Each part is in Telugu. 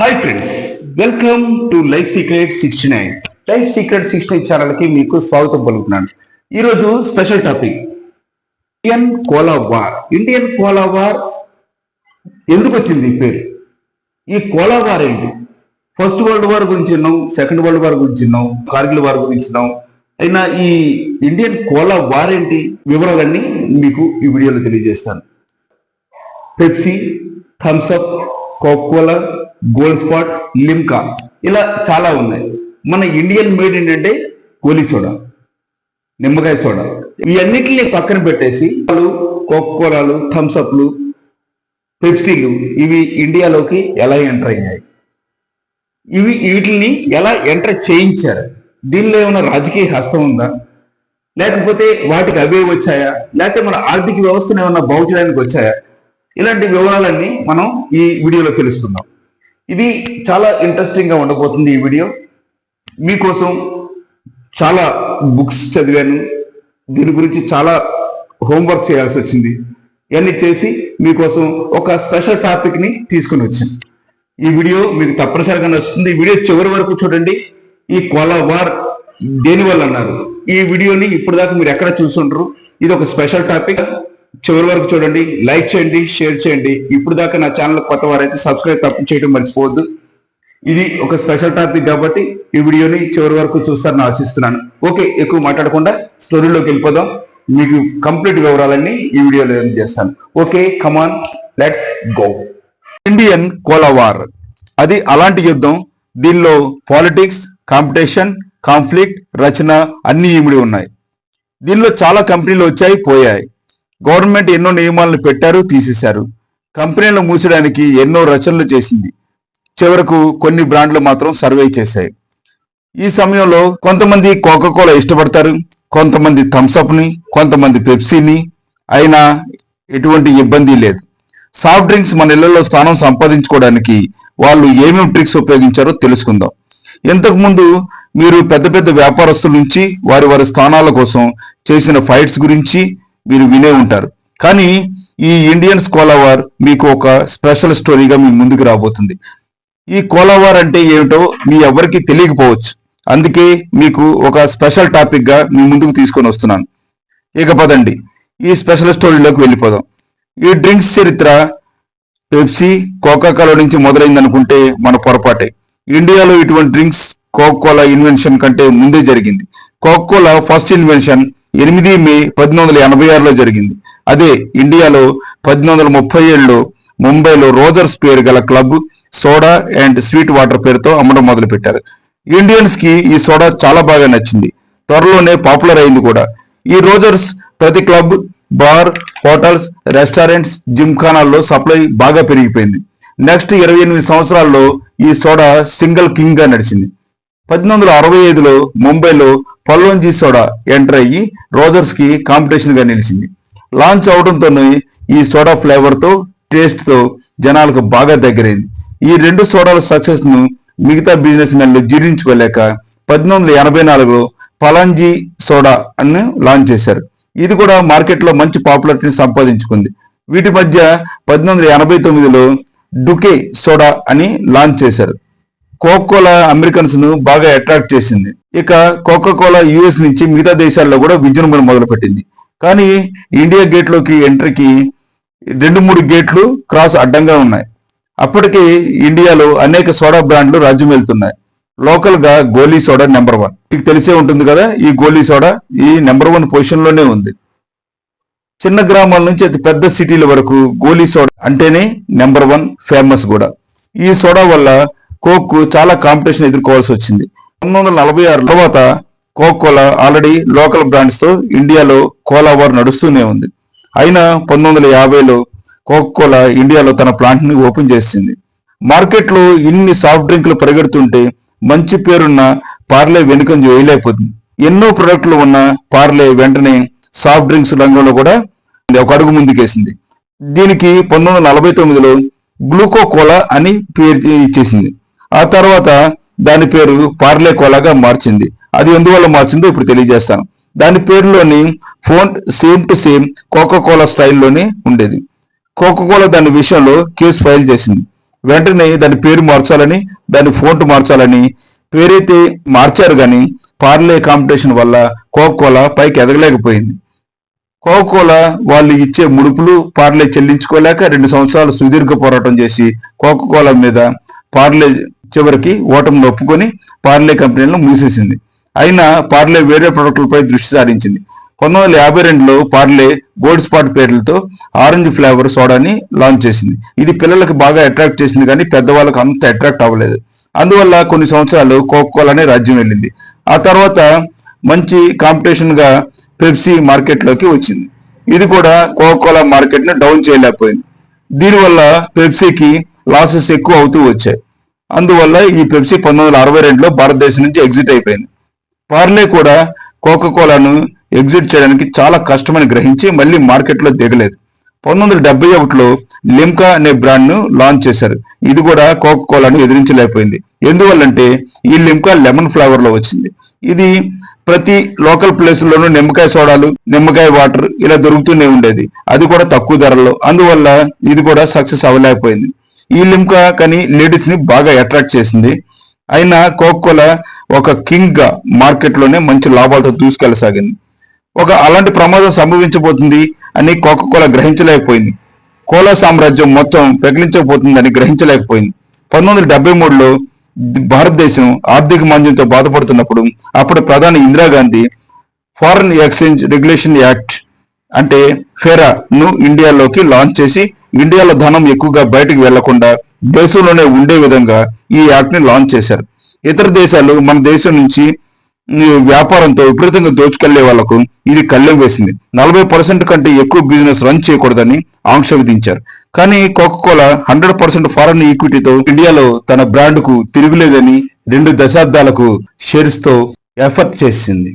Hi friends welcome to life secret sixty nine life secret sixty nine ఛానల్కి మీకు స్వాగతం పలుకుతున్నాను. ఈరోజు special topic Indian cola war Indian cola war ఎందుకు వచ్చింది ఈ పేరు? ఈ కోలా వార్ ఏంటి? ఫస్ట్ వరల్డ్ వార్ గురించి విన్నాం సెకండ్ వరల్డ్ వార్ గురించి విన్నాం కార్గిల్ వార్ గురించి విన్నాం. అయినా ఈ ఇండియన్ కోలా వార్ ఏంటి? వివరాలన్నీ మీకు ఈ వీడియోలో తెలియజేస్తాను. Pepsi Thums up Coca Cola gold spot Limca ఇలా చాలా ఉన్నాయి. మన ఇండియన్ మేడ్ ఏంటంటే గోలీ సోడా నిమ్మకాయ సోడా. ఇవన్నిటిని పక్కన పెట్టేసి వాళ్ళు కోకోలాలు థమ్స్అప్లు పెప్సీలు ఇవి ఇండియాలోకి ఎలా ఎంటర్ అయ్యాయి? ఇవి వీటిని ఎలా ఎంటర్ చేయించారు? దీనిలో ఏమైనా రాజకీయ హస్తం ఉందా? లేకపోతే వాటికి అవే వచ్చాయా? లేకపోతే మన ఆర్థిక వ్యవస్థను ఏమైనా బాగు చేయడానికి వచ్చాయా? ఇలాంటి వివరాలన్నీ మనం ఈ వీడియోలో తెలుసుకుందాం. ఇది చాలా ఇంట్రెస్టింగ్గా ఉండబోతుంది ఈ వీడియో మీకోసం చాలా బుక్స్ చదివాను. దీని గురించి చాలా హోంవర్క్ చేయాల్సి వచ్చింది. ఇవన్నీ చేసి మీకోసం ఒక స్పెషల్ టాపిక్ని తీసుకుని వచ్చాను. ఈ వీడియో మీకు తప్పనిసరిగా నచ్చుతుంది. ఈ వీడియో చివరి వరకు చూడండి. ఈ కోలా వార్ దేని వల్ల అన్నారు? ఈ వీడియోని ఇప్పుడు దాకా మీరు ఎక్కడ చూసుంటారు ఇది ఒక స్పెషల్ టాపిక్ చివరి వరకు చూడండి లైక్ చేయండి షేర్ చేయండి. ఇప్పుడు దాకా నా ఛానల్ కొత్త వారైతే సబ్స్క్రైబ్ తప్పు చేయడం మర్చిపోవద్దు. ఇది ఒక స్పెషల్ టాపిక్ కాబట్టి ఈ వీడియోని చివరి వరకు చూస్తారని ఆశిస్తున్నాను. ఓకే ఎక్కువ మాట్లాడకుండా స్టోరీలోకి వెళ్ళిపోదాం. మీకు కంప్లీట్ వివరాలన్నీ ఈ వీడియోలో చేస్తాను. Okay come on let's go Indian cola war అది అలాంటి యుద్ధం. దీనిలో పాలిటిక్స్ కాంపిటీషన్ కాన్ఫ్లిక్ట్ రచన అన్ని ఇమిడి ఉన్నాయి. దీనిలో చాలా కంపెనీలు వచ్చాయి పోయాయి. గవర్నమెంట్ ఎన్నో నియమాలను పెట్టారు తీసేశారు. కంపెనీలు మూసడానికి ఎన్నో రచనలు చేసింది. చివరకు కొన్ని బ్రాండ్లు మాత్రం సర్వే చేశాయి. ఈ సమయంలో కొంతమంది కోకోకోలా ఇష్టపడతారు కొంతమంది థమ్స్అప్ని కొంతమంది పెప్సీని అయినా ఎటువంటి ఇబ్బంది లేదు. సాఫ్ట్ డ్రింక్స్ మన ఇళ్ళలో స్థానం సంపాదించుకోవడానికి వాళ్ళు ఏమేమి ట్రిక్స్ ఉపయోగించారో తెలుసుకుందాం. ఇంతకు ముందు మీరు పెద్ద పెద్ద వ్యాపారస్తుల నుంచి వారి వారి స్థానాల కోసం చేసిన ఫైట్స్ గురించి మీరు వినే ఉంటారు. కానీ ఈ ఇండియన్స్ కోలావార్ మీకు ఒక స్పెషల్ స్టోరీగా మీ ముందుకు రాబోతుంది. ఈ కోలావార్ అంటే ఏమిటో మీ ఎవరికి తెలియకపోవచ్చు. అందుకే మీకు ఒక స్పెషల్ టాపిక్గా మీ ముందుకు తీసుకొని వస్తున్నాను. ఇక పదండి. ఈ స్పెషల్ స్టోరీలోకి వెళ్ళిపోదాం. ఈ డ్రింక్స్ చరిత్ర పెప్సీ కోకాకోలా నుంచి మొదలైంది అనుకుంటే మన పొరపాటే. ఇండియాలో ఇటువంటి డ్రింక్స్ కోకోలా ఇన్వెన్షన్ కంటే ముందే జరిగింది. కోకోలా ఫస్ట్ ఇన్వెన్షన్ ఎనిమిది మే పద్దెనిమిది వందల ఎనభై ఆరులో జరిగింది. అదే ఇండియాలో పద్దెనిమిది వందల ముప్పై ఏడులో ముంబైలో రోజర్స్ పేరు గల club soda and sweet water పేరుతో అమ్మడం మొదలు పెట్టారు ఇండియన్స్కి ఈ సోడా చాలా బాగా నచ్చింది. త్వరలోనే పాపులర్ అయింది కూడా. ఈ రోజర్స్ ప్రతి క్లబ్ బార్ హోటల్స్ రెస్టారెంట్స్ జిమ్ఖానాల్లో సప్లై బాగా పెరిగిపోయింది. నెక్స్ట్ ఇరవై ఎనిమిది సంవత్సరాల్లో ఈ సోడా సింగిల్ కింగ్గా నడిచింది. పద్దెనిమిది వందల అరవై ఐదులో ముంబైలో పల్లోంజీ సోడా ఎంటర్ అయ్యి రోజర్స్కి కాంపిటీషన్గా నిలిచింది. లాంచ్ అవడంతోనే ఈ సోడా ఫ్లేవర్తో టేస్ట్తో జనాలకు బాగా దగ్గరైంది. ఈ రెండు సోడాల సక్సెస్ను మిగతా బిజినెస్ మెన్లు జీర్ణించుకోలేక పద్దెనిమిది వందల ఎనభై నాలుగులో పలాంజీ సోడా అని లాంచ్ చేశారు. ఇది కూడా మార్కెట్లో మంచి పాపులారిటీని సంపాదించుకుంది. వీటి మధ్య పద్దెనిమిది వందల ఎనభై తొమ్మిదిలో డుకే సోడా అని లాంచ్ చేశారు. కోకోలా అమెరికన్స్ను బాగా అట్రాక్ట్ చేసింది. ఇక కోకోకోలా యుఎస్ నుంచి మిగతా దేశాల్లో కూడా విజృంభణ మొదలుపెట్టింది. కానీ ఇండియా గేట్లోకి ఎంట్రీకి రెండు మూడు గేట్లు క్రాస్ అడ్డంగా ఉన్నాయి. అప్పటికి ఇండియాలో అనేక సోడా బ్రాండ్లు రాజ్యం వెళ్తున్నాయి. లోకల్గా గోలీ సోడా నెంబర్ వన్ మీకు తెలిసే ఉంటుంది కదా ఈ గోలీ సోడా ఈ నెంబర్ వన్ పొజిషన్లోనే ఉంది. చిన్న గ్రామాల నుంచి అతి పెద్ద సిటీల వరకు గోలీ సోడా అంటేనే నెంబర్ వన్ ఫేమస్ కూడా. ఈ సోడా వల్ల కోక్ చాలా కాంపిటీషన్ ఎదుర్కోవాల్సి వచ్చింది. పంతొమ్మిది వందల నలభై ఆరు తర్వాత కోక్ కోలా ఆల్రెడీ లోకల్ బ్రాండ్స్తో ఇండియాలో కోలా వార్ నడుస్తూనే ఉంది. అయినా పంతొమ్మిది వందల యాభైలో కోక్ కోలా ఇండియాలో తన ప్లాంట్ని ఓపెన్ చేసింది. మార్కెట్లో ఇన్ని సాఫ్ట్ డ్రింక్లు పరిగెడుతుంటే మంచి పేరున్న పార్లే వెనుకంజ వేయలేకపోతుంది. ఎన్నో ప్రొడక్ట్లు ఉన్న పార్లే వెంటనే సాఫ్ట్ డ్రింక్స్ రంగంలో కూడా ఒక అడుగు ముందుకేసింది. దీనికి పంతొమ్మిది వందల నలభై తొమ్మిదిలో గ్లూకో కోలా అని పేరు ఇచ్చేసింది. ఆ తర్వాత దాని పేరు పార్లే కోలాగా మార్చింది. అది ఎందువల్ల మార్చిందో ఇప్పుడు తెలియజేస్తాను. దాని పేరులోని phone same to same Coca Cola స్టైల్లోనే ఉండేది. కోకా కోలా దాని విషయంలో కేసు ఫైల్ చేసింది. వెంటనే దాని పేరు మార్చాలని దాని ఫోంట్ మార్చాలని పేరైతే మార్చారు కానీ పార్లే కాంపిటీషన్ వల్ల కోకోలా పైకి ఎదగలేకపోయింది. కోకోలా వాళ్ళు ఇచ్చే ముడుపులు పార్లే చెల్లించుకోలేక రెండు సంవత్సరాలు సుదీర్ఘ పోరాటం చేసి కోకోలా మీద పార్లే చివరికి ఓటమిని ఒప్పుకొని పార్లే కంపెనీలను మూసేసింది. అయినా పార్లే వేరే ప్రొడక్టులపై దృష్టి సారించింది. పంతొమ్మిది వందల యాభై రెండులో పార్లే గోల్డ్ స్పాట్ పేర్లతో ఆరెంజ్ ఫ్లేవర్ సోడాని లాంచ్ చేసింది. ఇది పిల్లలకు బాగా అట్రాక్ట్ చేసింది కానీ పెద్దవాళ్ళకి అంత అట్రాక్ట్ అవ్వలేదు. అందువల్ల కొన్ని సంవత్సరాలు కోకోలానే రాజ్యం వెళ్ళింది. ఆ తర్వాత మంచి కాంపిటీషన్గా పెప్సీ మార్కెట్లోకి వచ్చింది. ఇది కూడా కోకోలా మార్కెట్ని డౌన్ చేయలేకపోయింది. దీనివల్ల పెప్సీకి లాసెస్ ఎక్కువ అవుతూ వచ్చాయి. అందువల్ల ఈ పెప్సీ పంతొమ్మిది వందల అరవై రెండులో భారతదేశం నుంచి ఎగ్జిట్ అయిపోయింది. పార్లే కూడా కోకా కోలాను ఎగ్జిట్ చేయడానికి చాలా కష్టమని గ్రహించి మళ్ళీ మార్కెట్లో దిగలేదు. పంతొమ్మిది వందల డెబ్బై ఒకటిలో లిమ్కా అనే బ్రాండ్ను లాంచ్ చేశారు. ఇది కూడా కోకా కోలాను ఎదిరించలేకపోయింది. ఎందువల్లంటే ఈ లిమ్కా లెమన్ ఫ్లేవర్లో వచ్చింది. ఇది ప్రతి లోకల్ ప్లేస్లోనూ నిమ్మకాయ సోడాలు నిమ్మకాయ వాటర్ ఇలా దొరుకుతూనే ఉండేది. అది కూడా తక్కువ ధరలో అందువల్ల ఇది కూడా సక్సెస్ అవ్వలేకపోయింది. ఈ లిమ్కా కానీ లేడీస్ని బాగా అట్రాక్ట్ చేసింది. అయినా కోకోలా ఒక కింగ్గా మార్కెట్లోనే మంచి లాభాలతో దూసుకెళ్ళసాగింది. ఒక అలాంటి ప్రమాదం సంభవించబోతుంది అని కోకోకోలా గ్రహించలేకపోయింది. కోలా సామ్రాజ్యం మొత్తం పెకిలించబోతుందని గ్రహించలేకపోయింది. పంతొమ్మిది వందల డెబ్బై మూడులో భారతదేశం ఆర్థిక మాంద్యంతో బాధపడుతున్నప్పుడు అప్పుడు ప్రధాని Indira Gandhi foreign exchange regulation act అంటే ఫెరా ను ఇండియాలోకి లాంచ్ చేసి ఇండియాలో ధనం ఎక్కువగా బయటకు వెళ్ళకుండా దేశంలోనే ఉండే విధంగా ఈ యాక్ట్ని లాంచ్ చేశారు. ఇతర దేశాలు మన దేశం నుంచి వ్యాపారంతో విపరీతంగా దోచుకెళ్ళే వాళ్ళకు ఇది కళ్ళెం వేసింది. నలభై పర్సెంట్ కంటే ఎక్కువ బిజినెస్ రన్ చేయకూడదని ఆంక్ష విధించారు. కానీ Coca Cola hundred percent foreign ఈక్విటీతో ఇండియాలో తన బ్రాండ్కు తిరుగులేదని రెండు దశాబ్దాలకు షేర్స్తో ఎఫర్ట్ చేసింది.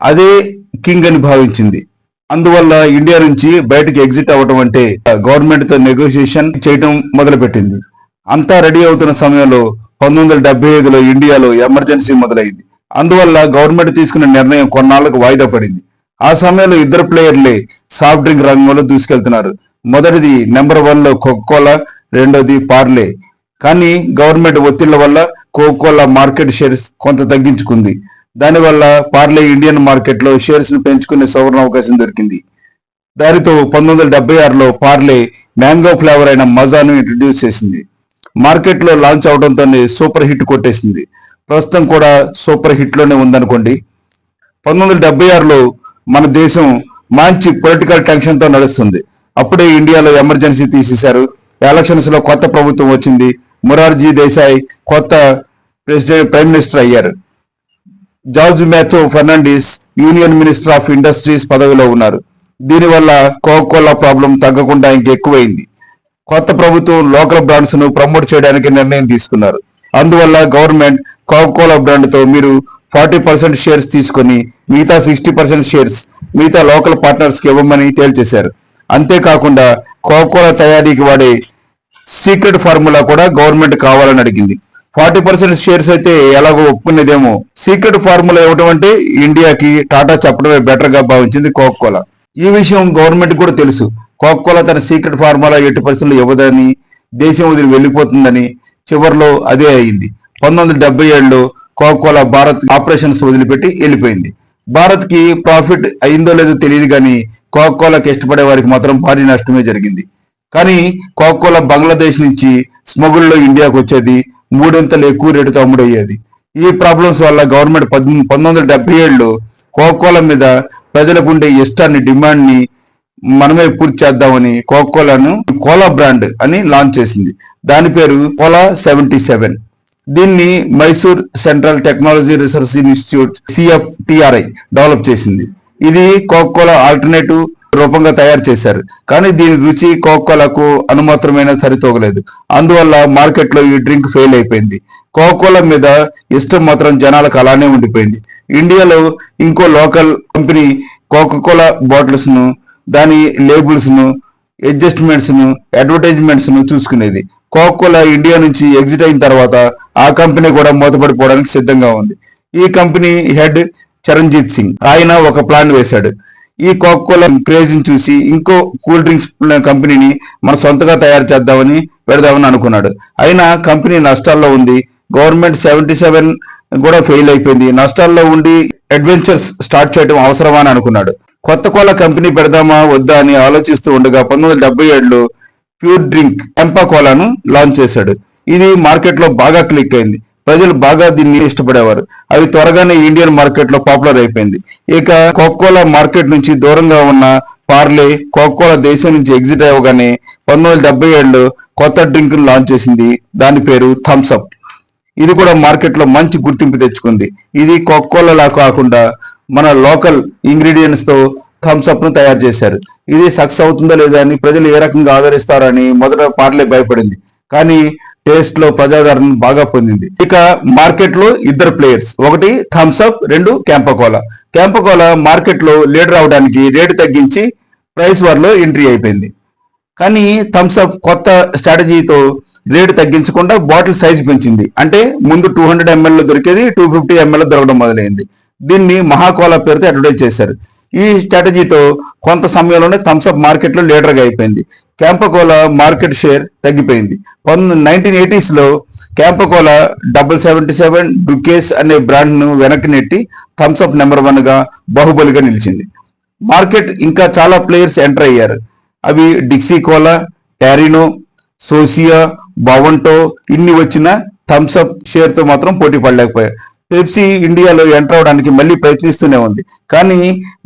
అదే కింగ్ అని భావించింది. అందువల్ల ఇండియా నుంచి బయటకు ఎగ్జిట్ అవ్వటం అంటే గవర్నమెంట్తో నెగోషియేషన్ చేయడం మొదలుపెట్టింది. అంతా రెడీ అవుతున్న సమయంలో పంతొమ్మిది వందల ఐదులో ఇండియాలో ఎమర్జెన్సీ మొదలైంది. అందువల్ల గవర్నమెంట్ తీసుకున్న నిర్ణయం కొన్నాళ్ళకు వాయిదా పడింది. ఆ సమయంలో ఇద్దరు ప్లేయర్లే సాఫ్ట్ డ్రింక్ రంగంలో దూసుకెళ్తున్నారు. మొదటిది నెంబర్ వన్లో కోకోలా రెండోది పార్లే కానీ గవర్నమెంట్ ఒత్తిళ్ళ వల్ల కోకోలా మార్కెట్ షేర్స్ కొంత తగ్గించుకుంది. దానివల్ల పార్లే ఇండియన్ మార్కెట్లో షేర్స్ను షేర్స్ను పెంచుకునే సవరణ అవకాశం దొరికింది. దానితో పంతొమ్మిది వందల డెబ్బై ఆరులో పార్లే మ్యాంగో ఫ్లేవర్ అయిన మజాను ఇంట్రడ్యూస్ చేసింది. మార్కెట్లో లాంచ్ అవడంతోనే సూపర్ హిట్ కొట్టేసింది. ప్రస్తుతం కూడా సూపర్ హిట్లోనే ఉందనుకోండి. పంతొమ్మిది వందల డెబ్బై ఆరులో మన దేశం మంచి పొలిటికల్ టెన్షన్తో నడుస్తుంది. అప్పుడే ఇండియాలో ఎమర్జెన్సీ తీసేశారు. ఎలక్షన్స్లో కొత్త ప్రభుత్వం వచ్చింది. మొరార్జీ దేశాయ్ కొత్త ప్రెసిడెంట్ ప్రైమ్ మినిస్టర్ అయ్యారు. George Mathew Fernandes union minister of industries పదవిలో ఉన్నారు. దీనివల్ల కోకోలా ప్రాబ్లం తగ్గకుండా ఇంకెక్కువైంది. కొత్త ప్రభుత్వం లోకల్ బ్రాండ్స్ను ప్రమోట్ చేయడానికి నిర్ణయం తీసుకున్నారు. అందువల్ల గవర్నమెంట్ కోకోలా బ్రాండ్తో మీరు ఫార్టీ పర్సెంట్ షేర్స్ తీసుకొని మిగతా సిక్స్టీ పర్సెంట్ షేర్స్ మిగతా లోకల్ పార్ట్నర్స్కి ఇవ్వమని తేల్చేశారు. అంతేకాకుండా కోకోలా తయారీకి వాడే సీక్రెట్ ఫార్ములా కూడా గవర్నమెంట్ కావాలని అడిగింది. ఫార్టీ పర్సెంట్ షేర్స్ అయితే ఎలాగో ఒప్పుకునేదేమో. సీక్రెట్ ఫార్ములా ఇవ్వడం అంటే ఇండియాకి టాటా చెప్పడమే బెటర్గా భావించింది కోకోలా ఈ విషయం గవర్నమెంట్ కూడా తెలుసు. కోకోలా తన సీక్రెట్ ఫార్ములా ఎట్టి పరిస్థితులు ఇవ్వదని దేశం వదిలి వెళ్ళిపోతుందని చివరిలో అదే అయింది. పంతొమ్మిది వందల డెబ్బై ఏడులో కోకోలా భారత్ ఆపరేషన్స్ వదిలిపెట్టి వెళ్ళిపోయింది. భారత్కి ప్రాఫిట్ అయిందో లేదో తెలియదు కానీ కోకోలాకి ఇష్టపడే వారికి మాత్రం భారీ నష్టమే జరిగింది. కానీ కోకోలా బంగ్లాదేశ్ నుంచి స్మగుల్లో ఇండియాకు వచ్చేది మూడింతలు ఎక్కువ రేటుతో అమ్ముడయ్యేది. ఈ ప్రాబ్లమ్స్ వల్ల గవర్నమెంట్ పంతొమ్మిది వందల డెబ్బై ఏడులో కోకోలా మీద ప్రజలకు ఉండే ఇష్టాన్ని డిమాండ్ని మనమే పూర్తి చేద్దామని కోకోలాను కోలా బ్రాండ్ అని లాంచ్ చేసింది. దాని పేరు కోలా సెవెంటీ సెవెన్ దీన్ని Mysore central technology research institute CFTRI develop చేసింది. ఇది కోకోలా ఆల్టర్నేటివ్ రూపంగా తయారు చేశారు. కానీ దీని రుచి కోకోలాకు అనుమాత్రమైన సరితోగలేదు. అందువల్ల మార్కెట్లో ఈ డ్రింక్ ఫెయిల్ అయిపోయింది. కోకోలా మీద ఇష్టం మాత్రం జనాలకు అలానే ఉండిపోయింది. ఇండియాలో ఇంకో లోకల్ కంపెనీ కోకోలా బాటిల్స్ను దాని లేబుల్స్ను అడ్జస్ట్మెంట్స్ను అడ్వర్టైజ్మెంట్స్ను చూసుకునేది. కోకోలా ఇండియా నుంచి ఎగ్జిట్ అయిన తర్వాత ఆ కంపెనీ కూడా మూతపడిపోవడానికి సిద్ధంగా ఉంది. ఈ కంపెనీ హెడ్ చరణ్జీత్ సింగ్. ఆయన ఒక ప్లాన్ వేశాడు. ఈ కోకోలా క్రేజ్ని చూసి ఇంకో కూల్ డ్రింక్స్ కంపెనీని మన సొంతగా తయారు చేద్దామని పెడదామని అనుకున్నాడు. అయినా కంపెనీ నష్టాల్లో ఉంది. గవర్నమెంట్ సెవెంటీ సెవెన్ కూడా ఫెయిల్ అయిపోయింది. నష్టాల్లో ఉండి అడ్వెంచర్స్ స్టార్ట్ చేయడం అవసరమా అని అనుకున్నాడు. కొత్త కోలా కంపెనీ పెడదామా వద్దా అని ఆలోచిస్తూ ఉండగా పంతొమ్మిది వందల డెబ్బై ఏడులో ప్యూర్ డ్రింక్ ఎంపా కోలాను లాంచ్ చేశాడు. ఇది మార్కెట్లో బాగా క్లిక్ అయింది. ప్రజలు బాగా దీన్ని ఇష్టపడేవారు. అవి త్వరగానే ఇండియన్ మార్కెట్లో పాపులర్ అయిపోయింది. ఇక కోకోలా మార్కెట్ నుంచి దూరంగా ఉన్న పార్లే కోకోలా దేశం నుంచి ఎగ్జిట్ అవ్వగానే పంతొమ్మిది వందల డెబ్బై ఏడులో కొత్త డ్రింక్ లాంచ్ చేసింది. దాని పేరు థమ్స్అప్ ఇది కూడా మార్కెట్లో మంచి గుర్తింపు తెచ్చుకుంది. ఇది కోకోలా కాకుండా మన లోకల్ ఇంగ్రీడియంట్స్తో థమ్స్అప్ను తయారు చేశారు. ఇది సక్సెస్ అవుతుందా లేదా అని ప్రజలు ఏ రకంగా ఆదరిస్తారని మొదట పార్లే భయపడింది. కానీ టేస్ట్లో ప్రజాదరణ బాగా పొందింది. ఇక మార్కెట్లో ఇద్దరు ప్లేయర్స్ ఒకటి థమ్స్ అప్ రెండు క్యాంపకోలా క్యాంపకోలా మార్కెట్లో లీడర్ అవడానికి రేటు తగ్గించి ప్రైస్ వార్లో ఎంట్రీ అయిపోయింది. కానీ థమ్స్ అప్ కొత్త స్ట్రాటజీతో రేటు తగ్గించకుండా బాటిల్ సైజ్ పెంచింది. అంటే ముందు టూ హండ్రెడ్ ఎంఎల్ దొరికేది టూ ఫిఫ్టీ ఎంఎల్ దొరకడం మొదలైంది. దీన్ని మహాకోలా పేరుతో అడ్వర్టైజ్ చేశారు. ఈ స్ట్రాటజీతో కొంత సమయంలోనే థమ్స్అప్ మార్కెట్లో లీడర్గా అయిపోయింది. క్యాంపకోలా మార్కెట్ షేర్ తగ్గిపోయింది. Nineteen ఎయిటీస్లో Campa Cola double seventy seven Dukes అనే బ్రాండ్ను వెనక్కి నెట్టి థమ్స్అప్ నెంబర్ వన్గా బాహుబలిగా నిలిచింది. మార్కెట్ ఇంకా చాలా ప్లేయర్స్ ఎంటర్ అయ్యారు. అవి డిక్సీ కోలా టారినో సోసియా బవంటో ఇన్ని వచ్చిన థమ్స్అప్ షేర్తో మాత్రం పోటీ పడలేకపోయాయి పెప్సీ ఇండియాలో ఎంటర్ అవడానికి మళ్ళీ ప్రయత్నిస్తూనే ఉంది. కానీ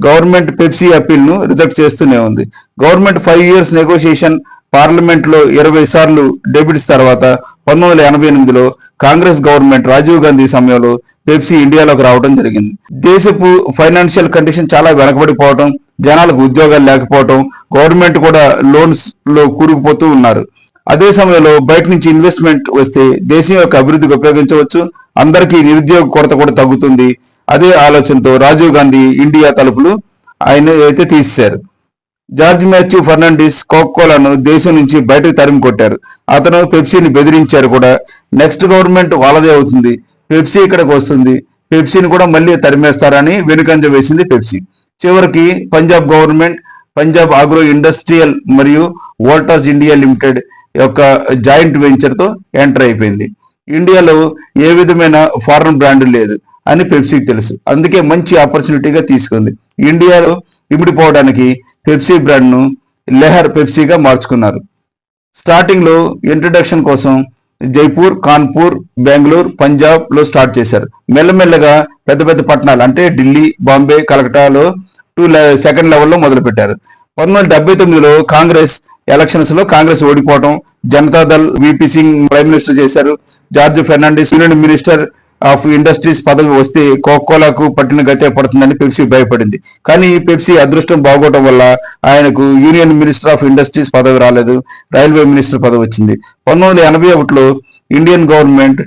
గవర్నమెంట్ పెప్సీ అప్పీల్ను రిజెక్ట్ చేస్తూనే ఉంది. గవర్నమెంట్ ఫైవ్ ఇయర్స్ నెగోషియేషన్ పార్లమెంట్లో ఇరవై సార్లు డెబిట్స్ తర్వాత పంతొమ్మిది వందల ఎనభై ఎనిమిదిలో కాంగ్రెస్ గవర్నమెంట్ రాజీవ్ గాంధీ సమయంలో పెప్సీ ఇండియాలోకి రావడం జరిగింది. దేశపు ఫైనాన్షియల్ కండిషన్ చాలా వెనకబడిపోవడం జనాలకు ఉద్యోగాలు లేకపోవడం గవర్నమెంట్ కూడా లోన్స్లో కూరుకుపోతూ ఉన్నారు. అదే సమయంలో బయట నుంచి ఇన్వెస్ట్మెంట్ వస్తే దేశం యొక్క అభివృద్ధికి ఉపయోగించవచ్చు. అందరికీ నిరుద్యోగ కొరత కూడా తగ్గుతుంది. అదే ఆలోచనతో రాజీవ్ గాంధీ ఇండియా తలుపులు ఆయన అయితే తీసేశారు. జార్జ్ మ్యాథ్యూ ఫెర్నాండిస్ కోకోలాను దేశం నుంచి బయటకు తరిమి కొట్టారు. అతను పెప్సీని బెదిరించారు కూడా. నెక్స్ట్ గవర్నమెంట్ వాళ్ళదే అవుతుంది. పెప్సీ ఇక్కడికి వస్తుంది. పెప్సీని కూడా మళ్ళీ తరిమేస్తారని వెనుకంజ వేసింది పెప్సీ. చివరికి Punjab government Punjab agro industrial మరియు వోల్టాస్ ఇండియా లిమిటెడ్ యొక్క జాయింట్ వెంచర్తో ఎంటర్ అయిపోయింది. ఇండియాలో ఏ విధమైన ఫారెన్ బ్రాండ్ లేదు అని పెప్సీకి తెలుసు. అందుకే మంచి ఆపర్చునిటీగా తీసుకుంది. ఇండియాలో ఇమిడిపోవడానికి పెప్సీ బ్రాండ్ను లెహర్ పెప్సీగా మార్చుకున్నారు. స్టార్టింగ్లో ఇంట్రడక్షన్ కోసం జైపూర్ కాన్పూర్ బెంగళూరు పంజాబ్లో స్టార్ట్ చేశారు. మెల్లమెల్లగా పెద్ద పెద్ద పట్టణాలు అంటే ఢిల్లీ బాంబే కలకటాలో టూ సెకండ్ లెవెల్లో మొదలుపెట్టారు. పంతొమ్మిది వందల డెబ్బై తొమ్మిదిలో కాంగ్రెస్ ఎలక్షన్స్లో కాంగ్రెస్ ఓడిపోవడం Janata Dal VP Singh prime minister చేశారు. George Fernandes union minister of industries పదవి వస్తే కోకోలాకు పట్టిన గతే పడుతుందని పెప్సీ భయపడింది. కానీ పెప్సీ అదృష్టం బాగోవటం వల్ల ఆయనకు యూనియన్ మినిస్టర్ ఆఫ్ ఇండస్ట్రీస్ పదవి రాలేదు రైల్వే మినిస్టర్ పదవి వచ్చింది. పంతొమ్మిది వందల ఎనభై ఒకటిలో ఇండియన్ గవర్నమెంట్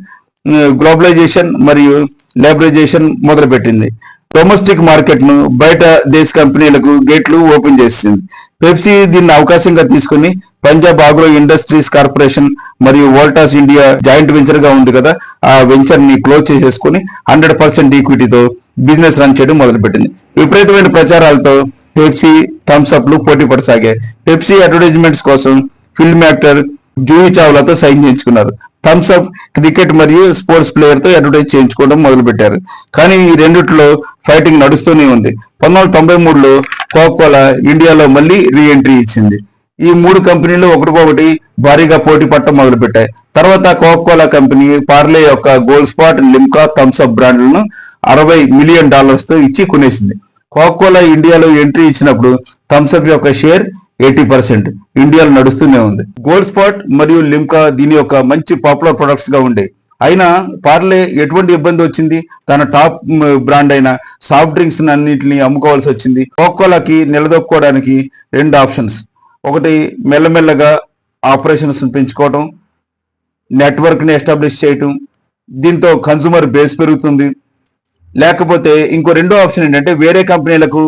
గ్లోబలైజేషన్ మరియు లేబరైజేషన్ మొదలుపెట్టింది. డొమెస్టిక్ మార్కెట్ను బయట దేశ కంపెనీలకు గేట్లు ఓపెన్ చేసింది. పెప్సీ దీన్ని అవకాశంగా తీసుకుని పంజాబ్ ఆగ్రో ఇండస్ట్రీస్ కార్పొరేషన్ మరియు వోల్టాస్ ఇండియా జాయింట్ వెంచర్గా ఉంది కదా ఆ వెంచర్ని క్లోజ్ చేసేసుకుని హండ్రెడ్ పర్సెంట్ ఈక్విటీతో బిజినెస్ రన్ చేయడం మొదలుపెట్టింది. విపరీతమైన ప్రచారాలతో పెప్సీ థమ్స్ అప్లు పోటీ పడసాగాయి. పెప్సీ అడ్వర్టైజ్మెంట్స్ కోసం ఫిల్మ్ యాక్టర్ జూహీ చావ్లాతో సైన్ చేయించుకున్నారు. థమ్స్ అప్ క్రికెట్ మరియు స్పోర్ట్స్ ప్లేయర్తో అడ్వర్టైజ్ చేయించుకోవడం మొదలుపెట్టారు. కానీ ఈ రెండిట్లో ఫైటింగ్ నడుస్తూనే ఉంది. పంతొమ్మిది వందల తొంభై మూడులో కోకోలా ఇండియాలో మళ్ళీ రీఎంట్రీ ఇచ్చింది. ఈ మూడు కంపెనీలు ఒకటికొకటి భారీగా పోటీ పట్టడం మొదలుపెట్టాయి. తర్వాత కోకోలా కంపెనీ పార్లే యొక్క Gold Spot Limca Thums Up బ్రాండ్లను అరవై మిలియన్ డాలర్స్తో ఇచ్చి కొనేసింది. కోకోలా ఇండియాలో ఎంట్రీ ఇచ్చినప్పుడు థమ్స్అప్ యొక్క షేర్ ఎయిటీ పర్సెంట్. ఇండియాలో నడుస్తూనే ఉంది. గోల్డ్ స్పాట్ మరియు లిమ్కా దీని యొక్క మంచి పాపులర్ ప్రొడక్ట్స్గా ఉండే అయినా పార్లే ఎటువంటి ఇబ్బంది వచ్చింది? తన టాప్ బ్రాండ్ అయిన సాఫ్ట్ డ్రింక్స్ అన్నింటినీ అమ్ముకోవాల్సి వచ్చింది. కోకోలాకి నిలదొక్కుకోవడానికి రెండు ఆప్షన్స్. ఒకటి మెల్లమెల్లగా ఆపరేషన్స్ పెంచుకోవటం నెట్వర్క్ని ఎస్టాబ్లిష్ చేయటం దీంతో కన్సూమర్ బేస్ పెరుగుతుంది. లేకపోతే ఇంకో రెండో ఆప్షన్ ఏంటంటే వేరే కంపెనీలకు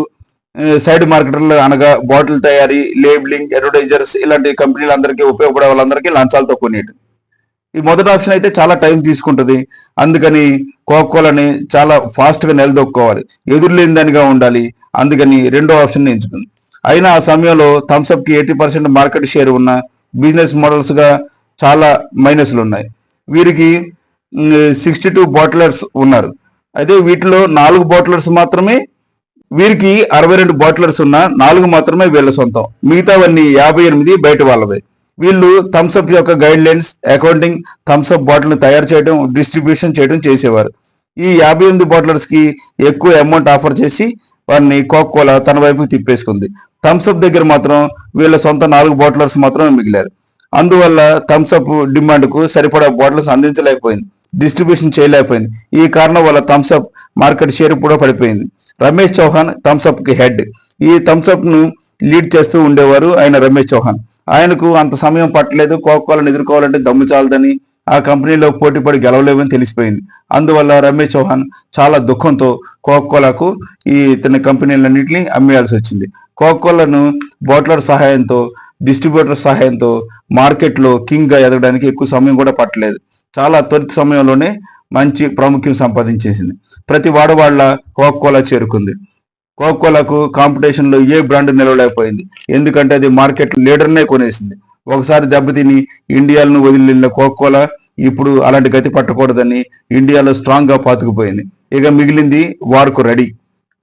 సైడ్ మార్కెటర్లు అనగా బాటిల్ తయారీ లేబులింగ్ అడ్వర్టైజర్స్ ఇలాంటి కంపెనీలందరికీ ఉపయోగపడే వాళ్ళందరికీ లంచాలతో కొనేయటం ఈ మొదటి ఆప్షన్ అయితే చాలా టైం తీసుకుంటుంది. అందుకని కోకోలని చాలా ఫాస్ట్గా నిలదొక్కోవాలి ఎదురులేని దానిగా ఉండాలి. అందుకని రెండో ఆప్షన్ ఎంచుకుంది. అయినా ఆ సమయంలో థమ్స్అప్కి ఎయిటీ పర్సెంట్ మార్కెట్ షేర్ ఉన్న బిజినెస్ మోడల్స్గా చాలా మైనస్లు ఉన్నాయి. వీరికి సిక్స్టీ టూ బాటిలర్స్ ఉన్నారు. అయితే వీటిలో నాలుగు బాటిలర్స్ మాత్రమే వీరికి అరవై రెండు బాటిలర్స్ ఉన్న నాలుగు మాత్రమే వీళ్ళ సొంతం. మిగతావన్నీ యాభై ఎనిమిది బయట వాళ్ళవే. వీళ్ళు థమ్స్అప్ యొక్క guidelines accounting Thums Up bottle తయారు చేయడం డిస్ట్రిబ్యూషన్ చేయడం చేసేవారు. ఈ యాభై ఎనిమిది బాటిలర్స్కి ఎక్కువ అమౌంట్ ఆఫర్ చేసి వారిని కోకోలా తన వైపుకి తిప్పేసుకుంది. థమ్స్అప్ దగ్గర మాత్రం వీళ్ళ సొంత నాలుగు బాటిలర్స్ మాత్రమే మిగిలారు. అందువల్ల థమ్స్అప్ డిమాండ్కు సరిపడా బాటిల్స్ అందించలేకపోయింది. డిస్ట్రిబ్యూషన్ చేయలేకపోయింది. ఈ కారణం వల్ల థమ్స్అప్ మార్కెట్ షేర్ కూడా పడిపోయింది. రమేష్ చౌహాన్ థమ్స్అప్కి హెడ్ ఈ థమ్స్అప్ను లీడ్ చేస్తూ ఉండేవారు ఆయన రమేష్ చౌహాన్. ఆయనకు అంత సమయం పట్టలేదు. కోకోలను ఎదుర్కోవాలంటే దమ్ము చాలదని ఆ కంపెనీలో పోటీపడి గెలవలేవని తెలిసిపోయింది. అందువల్ల రమేష్ చౌహాన్ చాలా దుఃఖంతో కోకోలాకు ఈ తన కంపెనీలన్నింటినీ అమ్మేయాల్సి వచ్చింది. కోకోలను బోట్లర్ సహాయంతో డిస్ట్రిబ్యూటర్ సహాయంతో మార్కెట్లో కింగ్గా ఎదగడానికి ఎక్కువ సమయం కూడా పట్టలేదు. చాలా త్వరిత సమయంలోనే మంచి ప్రాముఖ్యం సంపాదించేసింది. ప్రతి వాడవాళ్ళ కోకోలా చేరుకుంది. కోకోలాకు కాంపిటీషన్లో ఏ బ్రాండ్ నిలవలేకపోయింది. ఎందుకంటే అది మార్కెట్ లీడర్నే కొనేసింది. ఒకసారి దెబ్బతిని ఇండియాలను వదిలిన కోకోలా ఇప్పుడు అలాంటి గతి పట్టకూడదని ఇండియాలో స్ట్రాంగ్గా పాతుకుపోయింది. ఇక మిగిలింది వార్కు ready.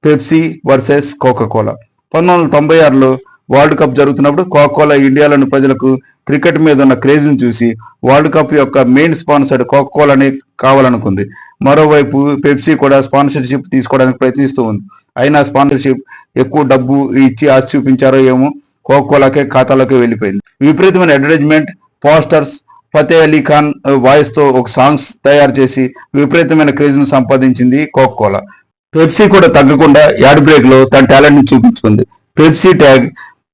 Pepsi versus Coca Cola పంతొమ్మిది వందల తొంభై ఆరులో వరల్డ్ కప్ జరుగుతున్నప్పుడు కోకోలా ఇండియాలోని ప్రజలకు క్రికెట్ మీద ఉన్న క్రేజ్ని చూసి వరల్డ్ కప్ యొక్క మెయిన్ స్పాన్సర్ కోకోలానే కావాలనుకుంది. మరోవైపు పెప్సీ కూడా స్పాన్సర్షిప్ తీసుకోవడానికి ప్రయత్నిస్తూ ఉంది. అయినా స్పాన్సర్షిప్ ఎక్కువ డబ్బు ఇచ్చి ఆశ చూపించారో ఏమో కోకోలాకే ఖాతాలోకి వెళ్ళిపోయింది. విపరీతమైన అడ్వర్టైజ్మెంట్ పోస్టర్స్ ఫతే అలీ ఖాన్ వాయిస్తో ఒక సాంగ్స్ తయారు చేసి విపరీతమైన క్రేజ్ను సంపాదించింది కోకోలా పెప్సీ కూడా తగ్గకుండా యాడ్ బ్రేక్లో తన టాలెంట్ని చూపించుకుంది. Pepsi tag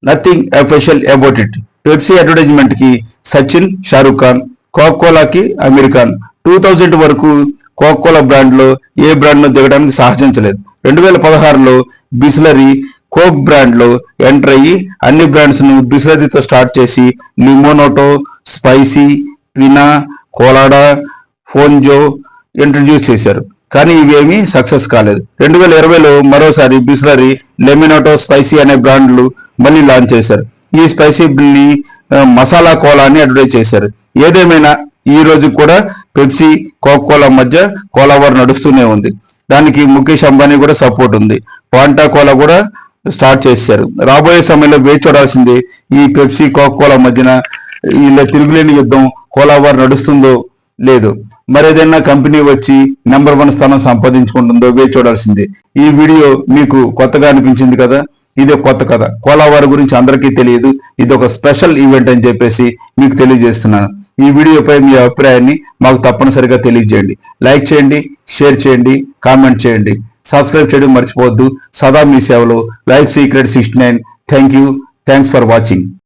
nothing official about it Pepsi అడ్వర్టైజ్మెంట్కి Sachin Shahrukh Khan కోకోలాకి అమీర్ ఖాన్ టూ థౌజండ్ వరకు కోకోలా బ్రాండ్లో ఏ బ్రాండ్ను దిగడానికి సాహసించలేదు. రెండు వేల పదహారులో బిస్లరీ కోక్ బ్రాండ్లో ఎంటర్ అయ్యి అన్ని బ్రాండ్స్ను బిస్లరీతో స్టార్ట్ చేసి లిమోనోటో స్పైసీ పినా కోలాడా ఫోన్జో ఇంట్రడ్యూస్ చేశారు. కానీ ఇవేమీ సక్సెస్ కాలేదు. రెండు వేల ఇరవైలో మరోసారి బిస్లరీ లెమినోటో స్పైసీ అనే బ్రాండ్లు మళ్ళీ లాంచ్ చేశారు. ఈ స్పైసీ ని మసాలా కోలా అని అడ్వర్టైజ్ చేశారు. ఏదేమైనా ఈ రోజు కూడా పెప్సీ కోకోలా మధ్య కోలావర్ నడుస్తూనే ఉంది. దానికి ముఖేష్ అంబానీ కూడా సపోర్ట్ ఉంది. పాంటా కోలా కూడా స్టార్ట్ చేశారు. రాబోయే సమయంలో వేచి చూడాల్సింది ఈ పెప్సీ కోకోలా మధ్యన వీళ్ళ తిరుగులేని యుద్ధం కోలావర్ నడుస్తుందో లేదు. మరేదైనా కంపెనీ వచ్చి నెంబర్ వన్ స్థానం సంపాదించుకుంటుందో వేచి చూడాల్సిందే. ఈ వీడియో మీకు కొత్తగా అనిపించింది కదా? ఇది కొత్త కథ. కోలావారి గురించి అందరికీ తెలియదు. ఇది ఒక స్పెషల్ ఈవెంట్ అని చెప్పేసి మీకు తెలియజేస్తున్నాను. ఈ వీడియోపై మీ అభిప్రాయాన్ని మాకు తప్పనిసరిగా తెలియజేయండి. లైక్ చేయండి షేర్ చేయండి కామెంట్ చేయండి. సబ్స్క్రైబ్ చేయడం మర్చిపోవద్దు. సదా మీ సేవలో life secret sixty nine. Thank you. Thanks for watching.